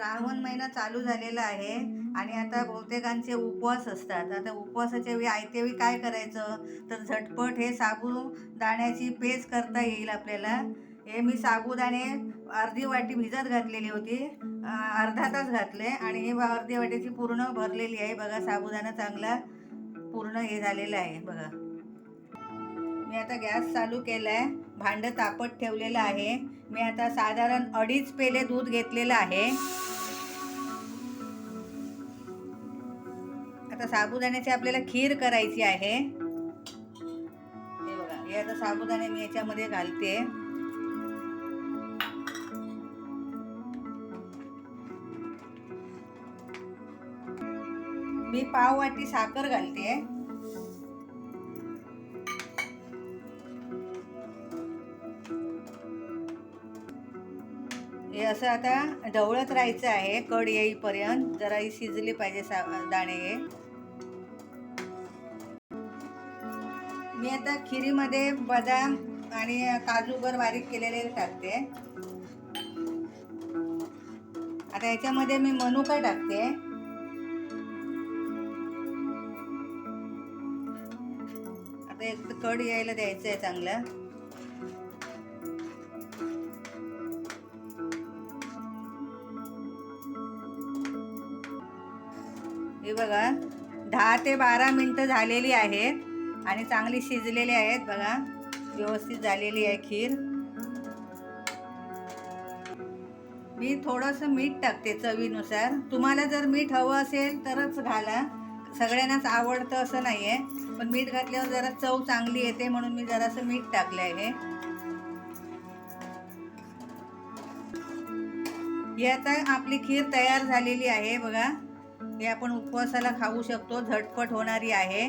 श्रावण महिना चालू झालेला आहे आणि आता बहुतेकांचे उपवास असतात. आता उपवासाच्या वेळी आयत्या वेळी काय करायचं? तर झटपट हे साबुदाण्याची पेस्ट करता येईल आपल्याला. हे मी साबुदाणे अर्धी वाटी भिजत घातलेली होती. अर्धा तास घातले आणि हे अर्धी वाटीची पूर्ण भरलेली आहे. बघा साबुदाणा चांगला पूर्ण हे झालेला आहे. बघा. मी आता गॅस चालू केला आहे भांडं तापत ठेवलेलं आहे. मी आता साधारण अडीच पेले दूध घेतलेलं आहे. आता साबुदाण्याची आपल्याला खीर करायची आहे. हे बघा हे आता साबुदाणे मी याच्यामध्ये घालते. मी पाव वाटी साखर घालते. हे असं आता ढवळत राहायचं आहे कड येईपर्यंत. जरा ही शिजली पाहिजे सा दाणे मी आता खिरीमध्ये बदाम आणि काजूगर बारीक केलेले टाकते. आता याच्यामध्ये मी मनुका टाकते. आता एक कड यायला द्यायचं आहे चांगलं. हे बघा दहा ते बारा मिनटं झालेली आहेत. आणि चांगली शिजलेली आहेत बघा. व्यवस्थित झालेली आहे खीर. मी थोडंसं मीठ टाकते चवीनुसार. तुम्हाला जर मीठ हवं असेल तरच घाला. सगळ्यांनाच आवडतं असं नाही आहे पण मीठ घातल्यावर जरा चव चांगली येते म्हणून मी जरासं मीठ टाकलं आहे ही आता आपली खीर तयार झालेली आहे बघा. हे आपण उपवासाला खाऊ शकतो. झटपट होणारी आहे.